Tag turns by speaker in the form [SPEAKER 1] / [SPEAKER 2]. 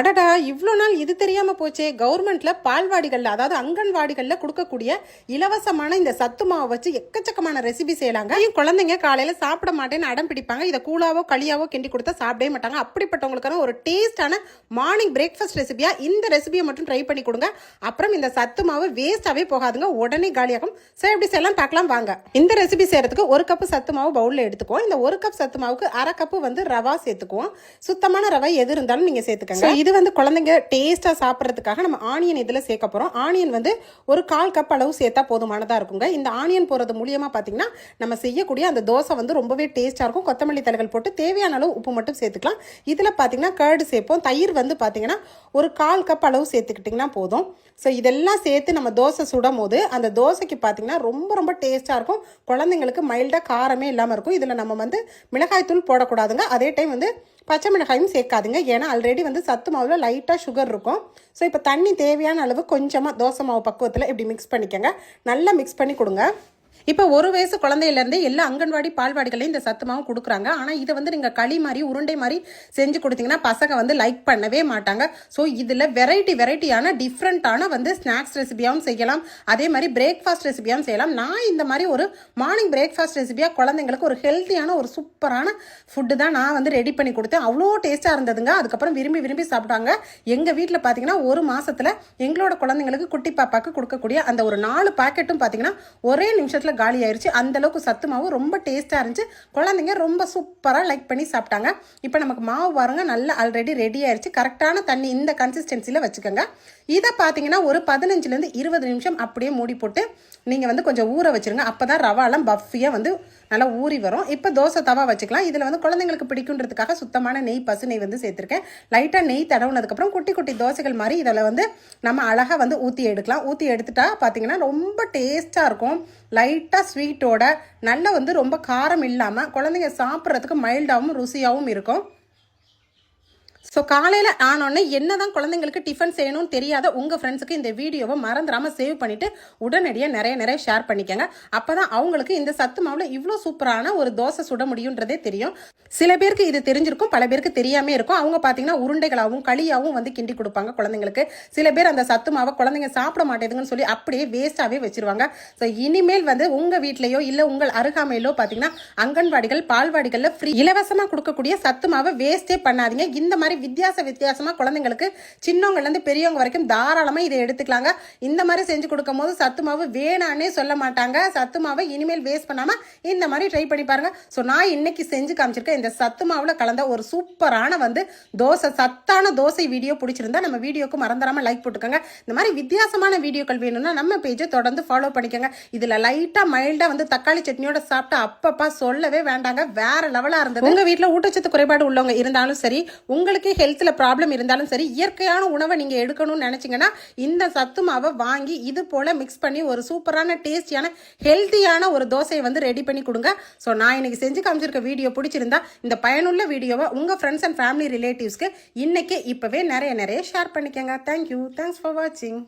[SPEAKER 1] அடடா இவ்வளோ நாள் இது தெரியாமல் போச்சே. கவர்மெண்ட்டில் பால்வாடிகளில் அதாவது அங்கன்வாடிகளில் கொடுக்கக்கூடிய இலவசமான இந்த சத்து மாவை வச்சு எக்கச்சக்கமான ரெசிபி செய்யலாங்க. ஏன் குழந்தைங்க காலையில் சாப்பிட மாட்டேன்னு அடம் பிடிப்பாங்க. இதை கூழாவோ களியாவோ கிண்டி கொடுத்தா சாப்பிடவே மாட்டாங்க. அப்படிப்பட்டவங்களுக்கான ஒரு டேஸ்டான மார்னிங் பிரேக்ஃபாஸ்ட் ரெசிபியாக இந்த ரெசிபியை மட்டும் ட்ரை பண்ணி கொடுங்க. அப்புறம் இந்த சத்து மாவு வேஸ்ட்டாகவே போகாதுங்க. உடனே காலியாகும். சரி எப்படி செய்யலாம்? பார்க்கலாம் வாங்க. இந்த ரெசிபி செய்கிறதுக்கு ஒரு கப்பு சத்து மாவு பவுலில் எடுத்துக்குவோம். இந்த ஒரு கப் சத்து மாவுக்கு அரை கப்பு வந்து ரவா சேர்த்துக்குவோம். சுத்தமான ரவை எது இருந்தாலும் நீங்கள் சேர்த்துக்கங்க. இது இது வந்து குழந்தைங்க டேஸ்ட்டாக சாப்பிட்றதுக்காக நம்ம ஆனியன் இதில் சேர்க்க போகிறோம் ஆனியன் வந்து ஒரு கால் கப் அளவு சேர்த்தா போதுமானதாக இருக்குங்க. இந்த ஆனியன் போகிறது மூலியமாக பார்த்தீங்கன்னா நம்ம செய்யக்கூடிய அந்த தோசை வந்து ரொம்பவே டேஸ்ட்டாக இருக்கும். கொத்தமல்லி தலைகள் போட்டு தேவையான அளவு உப்பு மட்டும் சேர்த்துக்கலாம். இதில் பார்த்தீங்கன்னா கர்டு சேர்ப்போம். தயிர் வந்து பார்த்திங்கன்னா ஒரு கால் கப் அளவு சேர்த்துக்கிட்டிங்கன்னா போதும். ஸோ இதெல்லாம் சேர்த்து நம்ம தோசை சுடும் போது அந்த தோசைக்கு பார்த்தீங்கன்னா ரொம்ப ரொம்ப டேஸ்ட்டாக இருக்கும். குழந்தைங்களுக்கு மைல்டாக காரமே இல்லாமல் இருக்கும். இதில் நம்ம வந்து மிளகாய் தூள் போடக்கூடாதுங்க. அதே டைம் வந்து பச்சை மிளகாயும் சேர்க்காதுங்க. ஏன்னா ஆல்ரெடி வந்து சத்து மாவில் லைட்டாக சுகர் இருக்கும். ஸோ இப்போ தண்ணி தேவையான அளவு கொஞ்சமாக தோசை மாவு பக்குவத்தில் இப்படி மிக்ஸ் பண்ணிக்கோங்க. நல்லா மிக்ஸ் பண்ணி கொடுங்க. இப்போ ஒரு வயசு குழந்தையிலேருந்தே எல்லா அங்கன்வாடி பால்வாடிகளையும் இந்த சத்துமாவும் கொடுக்குறாங்க. ஆனால் இதை வந்து நீங்கள் களி மாதிரி உருண்டை மாதிரி செஞ்சு கொடுத்தீங்கன்னா பசங்க வந்து லைக் பண்ணவே மாட்டாங்க. ஸோ இதில் வெரைட்டி வெரைட்டியான டிஃப்ரெண்ட்டான வந்து ஸ்நாக்ஸ் ரெசிபியாகவும் செய்யலாம். அதே மாதிரி பிரேக்ஃபாஸ்ட் ரெசிபியாகவும் செய்யலாம். நான் இந்த மாதிரி ஒரு மார்னிங் பிரேக்ஃபாஸ்ட் ரெசிபியாக குழந்தைங்களுக்கு ஒரு ஹெல்த்தியான ஒரு சூப்பரான ஃபுட்டு தான் நான் வந்து ரெடி பண்ணி கொடுத்தேன். அவ்வளோ டேஸ்ட்டாக இருந்ததுங்க. அதுக்கப்புறம் விரும்பி விரும்பி சாப்பிட்டாங்க. எங்கள் வீட்டில் பார்த்தீங்கன்னா ஒரு மாதத்தில் எங்களோட குழந்தைங்களுக்கு குட்டி பாப்பாவுக்கு கொடுக்கக்கூடிய அந்த ஒரு நாலு பாக்கெட்டும் பார்த்தீங்கன்னா ஒரே நிமிஷத்தில் காலி ஆயிடுச்சு அந்தளவுக்கு சத்து மாவு ரொம்ப டேஸ்ட்டாக இருந்துச்சு. குழந்தைங்க ரொம்ப சூப்பராக லைக் பண்ணி சாப்பிட்டாங்க. இப்போ நமக்கு மாவு பாருங்கள் நல்லா ஆல்ரெடி ரெடி ஆயிடுச்சு கரெக்டான தண்ணி இந்த கன்சிஸ்டன்சியில் வச்சுக்கோங்க. இதை பார்த்தீங்கன்னா ஒரு பதினஞ்சுலேருந்து இருபது நிமிஷம் அப்படியே மூடி போட்டு நீங்கள் வந்து கொஞ்சம் ஊற வச்சுருங்க. அப்போ தான் ரவாலாம் பஃபியாக வந்து நல்லா ஊறி வரும். இப்போ தோசை தவா வச்சுக்கலாம். இதில் வந்து குழந்தைங்களுக்கு பிடிக்குன்றதுக்காக சுத்தமான நெய் பசு நெய் வந்து சேர்த்துருக்கேன். லைட்டாக நெய் தடவுனதுக்கப்புறம் குட்டி குட்டி தோசைகள் மாதிரி இதில் வந்து நம்ம அழகாக வந்து ஊற்றி எடுக்கலாம். ஊற்றி எடுத்துட்டா பார்த்தீங்கன்னா ரொம்ப டேஸ்ட்டாக இருக்கும். லைட் லைட்டாக ஸ்வீட்டோட நல்ல வந்து ரொம்ப காரம் இல்லாமல் குழந்தைங்க சாப்பிட்றதுக்கு மைல்டாகவும் ருசியாகவும் இருக்கும். ஸோ காலையில் ஆனோடனே என்ன தான் குழந்தைங்களுக்கு டிஃபன் செய்யணும்னு தெரியாத உங்கள் ஃப்ரெண்ட்ஸுக்கு இந்த வீடியோவை மறந்துடாமல் சேவ் பண்ணிவிட்டு உடனடியாக நிறைய நிறைய ஷேர் பண்ணிக்கங்க. அப்போ தான் அவங்களுக்கு இந்த சத்து மாவில் இவ்வளோ சூப்பரான ஒரு தோசை சுட முடியுன்றதே தெரியும். சில பேருக்கு இது தெரிஞ்சிருக்கும் பல பேருக்கு தெரியாமே இருக்கும். அவங்க பார்த்தீங்கன்னா உருண்டைகளாகவும் களியாகவும் வந்து கிண்டி கொடுப்பாங்க குழந்தைங்களுக்கு. சில பேர் அந்த சத்து மாவை குழந்தைங்க சாப்பிட மாட்டேதுங்கன்னு சொல்லி அப்படியே வேஸ்ட்டாகவே வச்சிருவாங்க. ஸோ இனிமேல் வந்து உங்கள் வீட்லேயோ இல்லை உங்கள் அருகாமையிலோ பார்த்தீங்கன்னா அங்கன்வாடிகள் பால்வாடிகளில் ஃப்ரீ இலவசமாக கொடுக்கக்கூடிய சத்து மாவை வேஸ்ட்டே பண்ணாதீங்க. இந்த மாதிரி வித்தியாச வித்தியாசமாக குழந்தைங்களுக்கு சின்னவங்கலேருந்து பெரியவங்க வரைக்கும் தாராளமாக இதை எடுத்துக்கலாங்க. இந்த மாதிரி செஞ்சு கொடுக்கும் போது சத்து மாவு வேணான்னே சொல்ல மாட்டாங்க. சத்து மாவை இனிமேல் வேஸ்ட் பண்ணாமல் இந்த மாதிரி ட்ரை பண்ணி பாருங்க. ஸோ நான் இன்னைக்கு செஞ்சு காமிச்சிருக்கேன். இந்த சத்து மாவில் கலந்த ஒரு சூப்பரான வந்து தோசை சத்தான தோசை வீடியோ பிடிச்சிருந்தா நம்ம வீடியோக்கு மறந்துடாமல் லைக் போட்டுக்கோங்க. இந்த மாதிரி வித்தியாசமான வீடியோக்கள் வேணும்னா நம்ம பேஜை தொடர்ந்து ஃபாலோ பண்ணிக்கோங்க. இதில் லைட்டாக மைல்டாக வந்து தக்காளி சட்னியோட சாப்பிட்டா அப்பப்பா சொல்லவே வேண்டாங்க. வேற லெவலாக இருந்தது. உங்கள் வீட்டில் ஊட்டச்சத்து குறைபாடு உள்ளவங்க இருந்தாலும் சரி உங்களுக்கு ஹெல்த்தில் ப்ராப்ளம் இருந்தாலும் சரி இயற்கையான உணவை நீங்கள் எடுக்கணும்னு நினச்சிங்கன்னா இந்த சத்து மாவை வாங்கி இது போல் மிக்ஸ் பண்ணி ஒரு சூப்பரான டேஸ்டியான ஹெல்த்தியான ஒரு தோசையை வந்து ரெடி பண்ணி கொடுங்க. ஸோ நான் இன்றைக்கி செஞ்சு காமிச்சிருக்க வீடியோ பிடிச்சிருந்தா இந்த பயனுள்ள வீடியோவை உங்கள் ஃப்ரெண்ட்ஸ் அண்ட் ஃபேமிலி ரிலேட்டிவ்ஸ்க்கு இன்றைக்கி இப்போவே நிறைய நிறைய ஷேர் பண்ணிக்கோங்க. தேங்க்யூ தேங்க்ஸ் ஃபார் வாட்சிங்